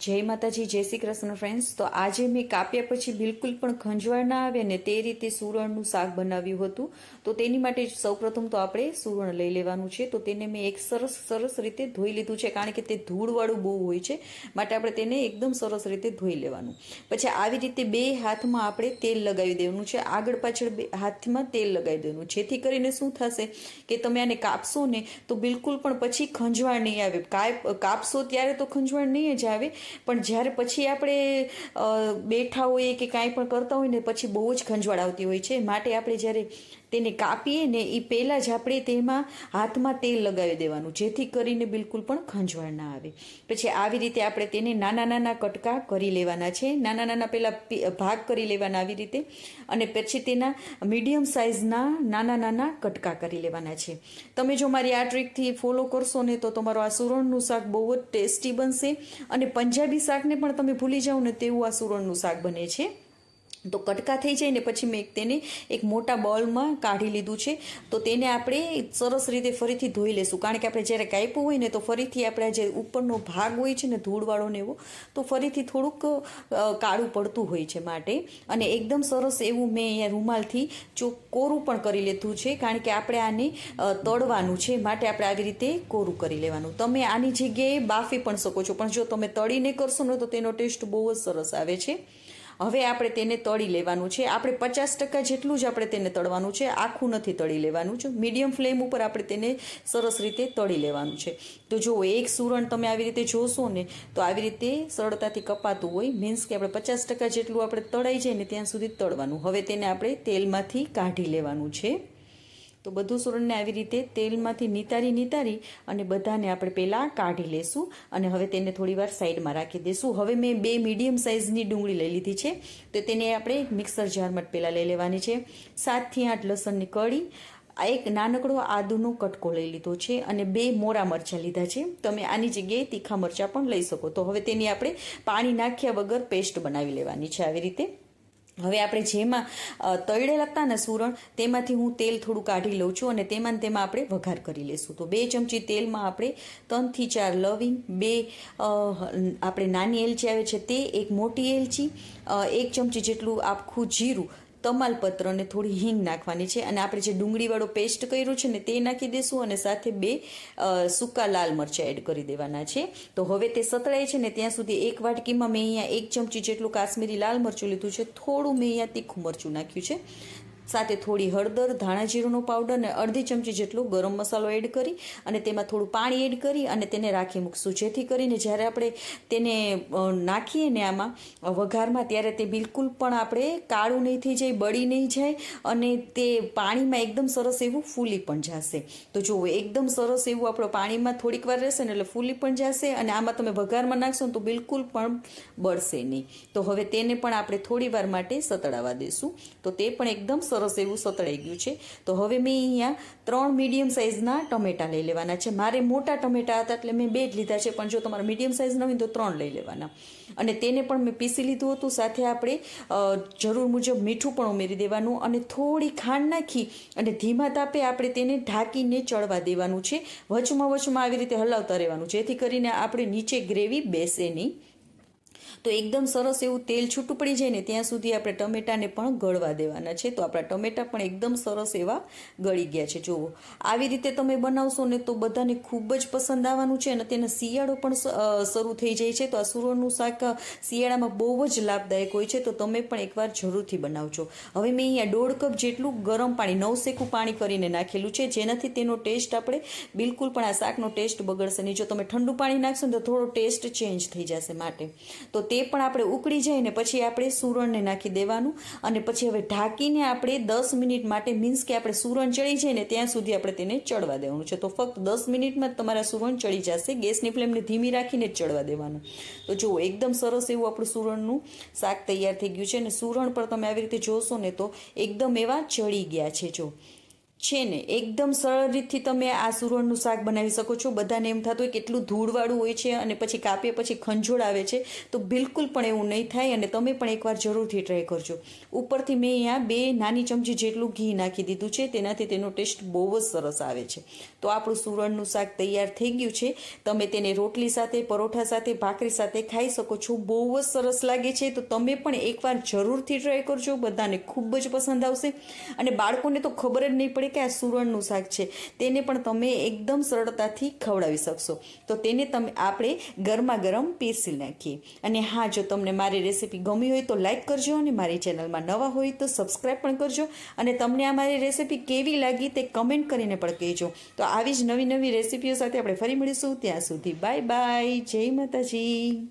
જય માતાજી, જય શ્રી કૃષ્ણ ફ્રેન્ડ્સ તો આજે મેં કાપ્યા પછી બિલકુલ પણ ખંજવાળ ના આવે ને તે રીતે સુરણનું શાક બનાવ્યું હતું. તો તેની માટે સૌપ્રથમ તો આપણે સુરણ લઈ લેવાનું છે. તો તેને મેં એક સરસ સરસ રીતે ધોઈ લીધું છે, કારણ કે તે ધૂળવાળું બહુ હોય છે. માટે આપણે તેને એકદમ સરસ રીતે ધોઈ લેવાનું. પછી આવી રીતે બે હાથમાં આપણે તેલ લગાવી દેવાનું છે. આગળ પાછળ બે હાથમાં તેલ લગાવી દેવાનું. જેથી કરીને શું થશે કે તમે આને કાપશો ને તો બિલકુલ પણ પછી ખંજવાળ નહીં આવે. કાપ, કાપશો ત્યારે તો ખંજવાળ નહીં જ આવે. પણ જ્યારે પછી આપણે બેઠા હોઈએ કે કાંઈ પણ કરતા હોય ને, પછી બહુ જ ખંજવાળ આવતી હોય છે. માટે આપણે જ્યારે તેને કાપીએ ને એ પહેલાં જ આપણે તેમાં હાથમાં તેલ લગાવી દેવાનું, જેથી કરીને બિલકુલ પણ ખંજવાળ ના આવે. પછી આવી રીતે આપણે તેને નાના નાના કટકા કરી લેવાના છે. નાના નાના પહેલાં ભાગ કરી લેવાના આવી રીતે. અને પછી તેના મીડિયમ સાઇઝના નાના નાના કટકા કરી લેવાના છે. તમે જો મારી આ ટ્રીકથી ફોલો કરશો ને તો તમારું આ સુરણનું શાક બહુ જ ટેસ્ટી બનશે. અને પંજાબી શાકને પણ તમે ભૂલી જાઓ ને તેવું આ સુરણનું શાક બને છે. તો કટકા થઈ જાય ને પછી મેં તેને એક મોટા બોલમાં કાઢી લીધું છે. તો તેને આપણે સરસ રીતે ફરીથી ધોઈ લેશું. કારણ કે આપણે જ્યારે કાપ્યું હોય ને તો ફરીથી આપણે જે ઉપરનો ભાગ હોય છે ને ધૂળવાળો ને એવો, તો ફરીથી થોડુંક કાળું પડતું હોય છે માટે. અને એકદમ સરસ એવું મેં અહીંયા રૂમાલથી ચો કોરું પણ કરી લીધું છે. કારણ કે આપણે આને તળવાનું છે. માટે આપણે આવી રીતે કોરું કરી લેવાનું. તમે આની જગ્યાએ બાફી પણ શકો છો. પણ જો તમે તળીને કરશો ને તો તેનો ટેસ્ટ બહુ જ સરસ આવે છે. હવે આપણે તેને તળી લેવાનું છે. આપણે પચાસ ટકા જેટલું જ આપણે તેને તળવાનું છે. આખું નથી તળી લેવાનું છે મીડિયમ ફ્લેમ ઉપર આપણે તેને સરસ રીતે તળી લેવાનું છે. તો જો એક સુરણ તમે આવી રીતે જોશો ને, તો આવી રીતે સરળતાથી કપાતું હોય. મીન્સ કે આપણે પચાસ ટકા જેટલું આપણે તળાઈ જાય ને ત્યાં સુધી તળવાનું. હવે તેને આપણે તેલમાંથી કાઢી લેવાનું છે. તો બધું સુરણને આવી રીતે તેલમાંથી નિતારી નિતારી અને બધાને આપણે પહેલાં કાઢી લેશું અને હવે તેને થોડીવાર સાઈડમાં રાખી દઈશું હવે મેં બે મીડિયમ સાઇઝની ડુંગળી લઈ લીધી છે. તો તેને આપણે મિક્સર જારમાં પહેલાં લઈ લેવાની છે. સાતથી આઠ લસણની કળી, આ એક નાનકડો આદુનો કટકો લઈ લીધો છે અને બે મોરા મરચાં લીધા છે. તમે આની જગ્યાએ તીખા મરચાં પણ લઈ શકો. તો હવે તેની આપણે પાણી નાખ્યા વગર પેસ્ટ બનાવી લેવાની છે આવી રીતે. હવે આપણે જેમાં તળે ને સુરણ, તેમાંથી હું તેલ થોડું કાઢી લઉં છું અને તેમાં તેમાં આપણે વઘાર કરી લઈશું તો બે ચમચી તેલમાં આપણે ત્રણથી ચાર લવિંગ, બે આપણે નાની એલચી આવે છે તે, એક મોટી એલચી એક ચમચી જેટલું આખું જીરું તમાલપત્ર અને થોડી હિંગ નાખવાની છે અને આપણે જે ડુંગળીવાળો પેસ્ટ કર્યું છે ને તે નાખી દઈશું અને સાથે બે સૂકા લાલ મરચાં એડ કરી દેવાના છે. તો હવે તે સતળાય છે ને ત્યાં સુધી એક વાટકીમાં મેં અહીંયા એક ચમચી જેટલું કાશ્મીરી લાલ મરચું લીધું છે. થોડું મેં અહીંયા તીખું મરચું નાખ્યું છે. સાથે થોડી હળદર ધાણા જીરુંનો પાવડર અને અડધી ચમચી જેટલો ગરમ મસાલો એડ કરી અને તેમાં થોડું પાણી એડ કરી અને તેને રાખી મૂકશું. જેથી કરીને જ્યારે આપણે તેને નાખીએ ને આમાં વઘારમાં, ત્યારે તે બિલકુલ પણ આપણે કાળું નહીં થઈ જાય, બળી નહીં જાય અને તે પાણીમાં એકદમ સરસ એવું ફૂલી પણ જશે. તો જુઓ, એકદમ સરસ એવું આપણો પાણીમાં થોડીક વાર રહેશે ને એટલે ફૂલી પણ જશે અને આમાં તમે વઘારમાં નાખશો ને તો બિલકુલ પણ બળશે નહીં. તો હવે તેને પણ આપણે થોડી વાર માટે સતડાવવા દઈશું તો તે પણ એકદમ સરસ એવું સતળાઈ ગયું છે. તો હવે મેં અહીંયા ત્રણ મીડિયમ સાઇઝના ટમેટા લઈ લેવાના છે. મારે મોટા ટમેટા હતા એટલે મેં બે જ લીધા છે. પણ જો તમારે મીડિયમ સાઇઝના હોય તો ત્રણ લઈ લેવાના. અને તેને પણ મેં પીસી લીધું હતું. સાથે આપણે જરૂર મુજબ મીઠું પણ ઉમેરી દેવાનું અને થોડી ખાંડ નાખી અને ધીમા તાપે આપણે તેને ઢાંકીને ચડવા દેવાનું છે. વચમાં વચમાં આવી રીતે હલાવતા રહેવાનું. જેથી કરીને આપણે નીચે ગ્રેવી બેસે નહીં. તો એકદમ સરસ એવું તેલ છૂટું પડી જાય ને ત્યાં સુધી આપણે ટમેટાને પણ ગળવા દેવાના છે. તો આપણા ટમેટા પણ એકદમ સરસ એવા ગળી ગયા છે. જુઓ, આવી રીતે તમે બનાવશો ને તો બધાને ખૂબ જ પસંદ આવવાનું છે અને તેને શિયાળો પણ શરૂ થઈ જાય છે. તો આ સુરણનું શાક શિયાળામાં બહુ જ લાભદાયક હોય છે. તો તમે પણ એકવાર જરૂરથી બનાવજો. હવે મેં અહીંયા દોઢ કપ જેટલું ગરમ પાણી નવસેકું પાણી કરીને નાખેલું છે. જેનાથી તેનો ટેસ્ટ આપણે બિલકુલ પણ આ શાકનો ટેસ્ટ બગડશે નહીં. જો તમે ઠંડુ પાણી નાખશો ને તો થોડો ટેસ્ટ ચેન્જ થઈ જશે માટે. તો તે પણ આપણે ઉકળી જાય ને પછી આપણે સુરણને નાખી દેવાનું અને પછી હવે ઢાંકીને આપણે દસ મિનિટ માટે મીન્સ કે આપણે સુરણ ચડી જાય ને ત્યાં સુધી આપણે તેને ચડવા દેવાનું છે. તો ફક્ત દસ મિનિટમાં જ તમારા સુરણ ચડી જશે. ગેસની ફ્લેમને ધીમી રાખીને જ ચડવા દેવાનું. તો જુઓ, એકદમ સરસ એવું આપણું સુરણનું શાક તૈયાર થઈ ગયું છે અને સુરણ પર તમે આવી રીતે જોશો ને તો એકદમ એવા ચડી ગયા છે. જો છે ને, એકદમ સરળ રીતથી તમે આ સુરણનું શાક બનાવી શકો છો. બધાને એમ થતું હોય કેટલું ધૂળવાળું હોય છે અને પછી કાપીએ પછી ખંજોળ આવે છે. તો બિલકુલ પણ એવું નહીં થાય અને તમે પણ એકવાર જરૂરથી ટ્રાય કરજો. ઉપરથી મેં અહીંયા બે નાની ચમચી જેટલું ઘી નાખી દીધું છે. તેનાથી તેનો ટેસ્ટ બહુ જ સરસ આવે છે. તો આપણું સુરણનું શાક તૈયાર થઈ ગયું છે. તમે તેને રોટલી સાથે, પરોઠા સાથે, ભાખરી સાથે ખાઈ શકો છો. બહુ જ સરસ લાગે છે. તો તમે પણ એકવાર જરૂરથી ટ્રાય કરજો. બધાને ખૂબ જ પસંદ આવશે. અને બાળકોને તો ખબર જ નહીં પડે કે આ સુરણનું શાક છે, તેને પણ તમે એકદમ સરળતાથી ખવડાવી શકશો. તો તેને તમે આપણે ગરમા ગરમ પીસી નાખીએ. અને હા, જો તમને મારી રેસીપી ગમી હોય તો લાઈક કરજો અને મારી ચેનલમાં નવા હોય તો સબસ્ક્રાઈબ પણ કરજો. અને તમને આ મારી રેસીપી કેવી લાગી તે કમેન્ટ કરીને પણ કહેજો. તો આવી જ નવી નવી રેસીપીઓ સાથે આપણે ફરી મળીશું. ત્યાં સુધી બાય બાય. જય માતાજી.